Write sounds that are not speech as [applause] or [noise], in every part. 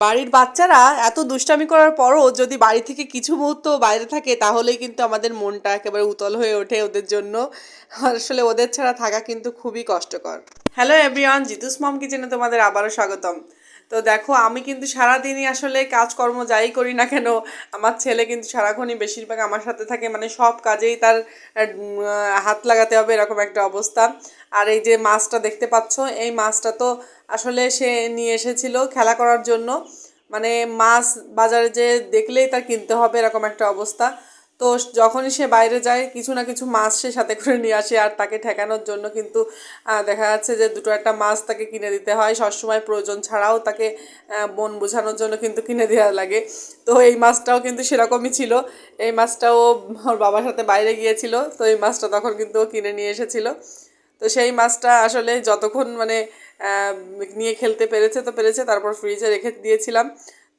বাড়ির বাচ্চারা এত দুষ্টামি করার পরও যদি বাড়ি থেকে কিছু মুহূর্ত বাইরে থাকে, তাহলেই কিন্তু আমাদের মনটা একেবারে উতল হয়ে ওঠে ওদের জন্য। আসলে ওদের ছাড়া থাকা কিন্তু খুবই কষ্টকর। হ্যালো এভরিওয়ান জিতুস মম কিচেনে তোমাদের আবারও স্বাগতম। তো দেখো, আমি কিন্তু সারাদিনই আসলে কাজকর্ম যাই করি না কেন, আমার ছেলে কিন্তু সারাক্ষণই বেশিরভাগ আমার সাথে থাকে মানে সব কাজেই তার হাত লাগাতে হবে এরকম একটা অবস্থা। আর এই যে মাছটা দেখতে পাচ্ছ, এই মাছটা তো আসলে সে নিয়ে এসেছিল খেলা করার জন্য। মানে মাছ বাজারে যে দেখলেই তার কিনতে হবে এরকম একটা অবস্থা। তো যখনই সে বাইরে যায়, কিছু না কিছু মাছ সে সাথে করে নিয়ে আসে আর তাকে ঠেকানোর জন্য কিন্তু দেখা যাচ্ছে যে দুটো একটা মাছ তাকে কিনে দিতে হয়। সবসময় প্রয়োজন ছাড়াও তাকে মন বোঝানোর জন্য কিন্তু কিনে দেওয়া লাগে। তো এই মাছটাও কিন্তু সেরকমই ছিল। এই মাছটাও ওর বাবার সাথে বাইরে গিয়েছিল, তো এই মাছটা তখন কিন্তু ও কিনে নিয়ে এসেছিল। তো সেই মাছটা আসলে যতক্ষণ মানে নিয়ে খেলতে পেরেছে তো পেরেছে, তারপর ফ্রিজে রেখে দিয়েছিলাম।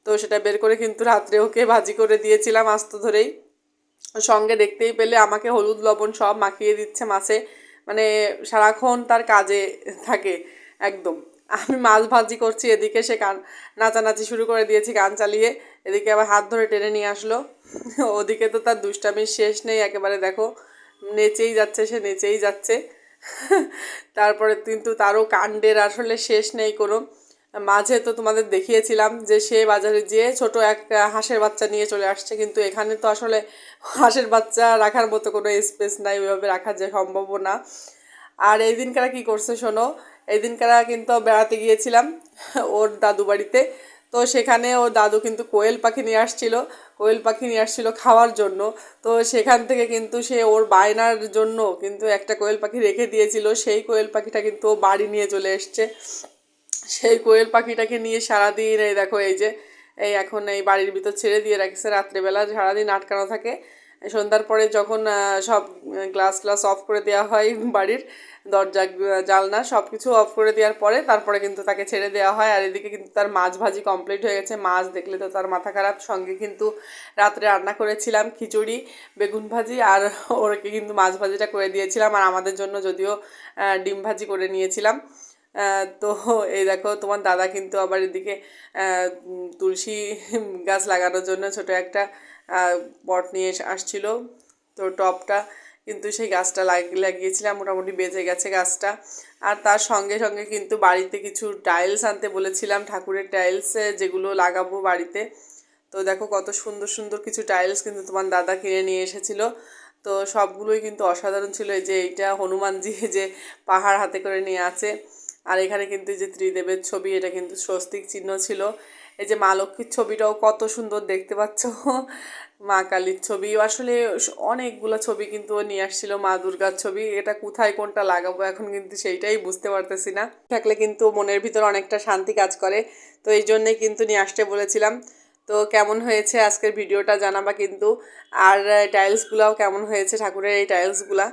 তো সেটা বের করে কিন্তু রাত্রে ওকে ভাজি করে দিয়েছিলাম আস্ত ধরেই। সঙ্গে দেখতেই পেলে, আমাকে হলুদ, লবণ সব মাখিয়ে দিচ্ছে মাছে। মানে সারাক্ষণ তার কাজে থাকে, একদম। আমি মাছ ভাজি করছি, এদিকে সে কান, নাচানাচি শুরু করে দিয়েছি গান চালিয়ে। এদিকে আবার হাত ধরে টেনে নিয়ে আসলো। ওদিকে তো তার দুষ্টামির শেষ নেই, একেবারে দেখো, নেচেই যাচ্ছে সে, নেচেই যাচ্ছে। তারপরে কিন্তু তারও কাণ্ডের আসলে শেষ নেই কোনো। মাঝে তো তোমাদের দেখিয়েছিলাম যে সে বাজারে যেয়ে ছোট একটা হাঁসের বাচ্চা নিয়ে চলে আসছে। কিন্তু এখানে তো আসলে হাঁসের বাচ্চা রাখার মতো কোনো স্পেস নাই, ওইভাবে রাখা যে সম্ভব না। আর এই দিনকারা কী করছে শোনো, এই দিনকারা কিন্তু বেড়াতে গিয়েছিলাম [laughs] ওর দাদু বাড়িতে। তো সেখানে ওর দাদু কিন্তু কোয়েল পাখি নিয়ে আসছিল, কোয়েল পাখি নিয়ে আসছিল খাওয়ার জন্য। তো সেখান থেকে কিন্তু সে ওর বায়নার জন্য কিন্তু একটা কোয়েল পাখি রেখে দিয়েছিল। সেই কোয়েল পাখিটা কিন্তু ও বাড়ি নিয়ে চলে এসছে। সেই কোয়েল পাখিটাকে নিয়ে সারাদিন এই দেখো, এই যে, এই এখন এই বাড়ির ভিতর ছেড়ে দিয়ে রাখছে। রাত্রেবেলা সারাদিন আটকানো থাকে। সন্ধ্যার পরে যখন সব গ্লাস গ্লাস অফ করে দেওয়া হয় বাড়ির, দরজা জালনা সব কিছু অফ করে দেওয়ার পরে তারপরে কিন্তু তাকে ছেড়ে দেওয়া হয়। আর এদিকে কিন্তু তার মাছ ভাজি কমপ্লিট হয়ে গেছে। মাছ দেখলে তো তার মাথা খারাপ। সঙ্গে কিন্তু রাত্রে রান্না করেছিলাম খিচুড়ি, বেগুন ভাজি, আর ওরকে কিন্তু মাছ ভাজিটা করে দিয়েছিলাম। আর আমাদের জন্য যদিও ডিম ভাজি করে নিয়েছিলাম। তো এই দেখো, তোমার দাদা কিন্তু আবার এদিকে তুলসী গাছ লাগানোর জন্য ছোট একটা পট নিয়ে আসছিল। তো টবটা কিন্তু সেই গাছটা লাগ- লাগিয়েছিলাম, মোটামুটি বেঁচে গেছে গাছটা। আর তার সঙ্গে সঙ্গে কিন্তু বাড়িতে কিছু টাইলস আনতে বলেছিলাম, ঠাকুরের টাইলস যেগুলো লাগাবো বাড়িতে। তো দেখো, কত সুন্দর সুন্দর কিছু টাইলস কিন্তু তোমার দাদা কিনে নিয়ে এসেছিল। তো সবগুলোই কিন্তু অসাধারণ ছিল, এই যে এইটা হনুমানজি যে পাহাড় হাতে করে নিয়ে আছে। আর এখানে কিন্তু যে ত্রিদেবের ছবি, এটা কিন্তু স্বস্তিক চিহ্ন ছিল। এই যে মা লক্ষ্মীর ছবিটাও কত সুন্দর দেখতে পাচ্ছ। [laughs] মা কালীর ছবি। আসলে অনেকগুলো ছবি কিন্তু নিয়ে আসছিল, মা দুর্গার ছবি। এটা কোথায় কোনটা লাগাবো এখন কিন্তু সেইটাই বুঝতে পারতেছি না। থাকলে কিন্তু মনের ভিতর অনেকটা শান্তি কাজ করে। তো এই জন্যই কিন্তু নিয়ে আসতে বলেছিলাম। তো কেমন হয়েছে আজকের ভিডিওটা জানাবা কিন্তু। আর টাইলসগুলাও কেমন হয়েছে ঠাকুরের এই টাইলসগুলা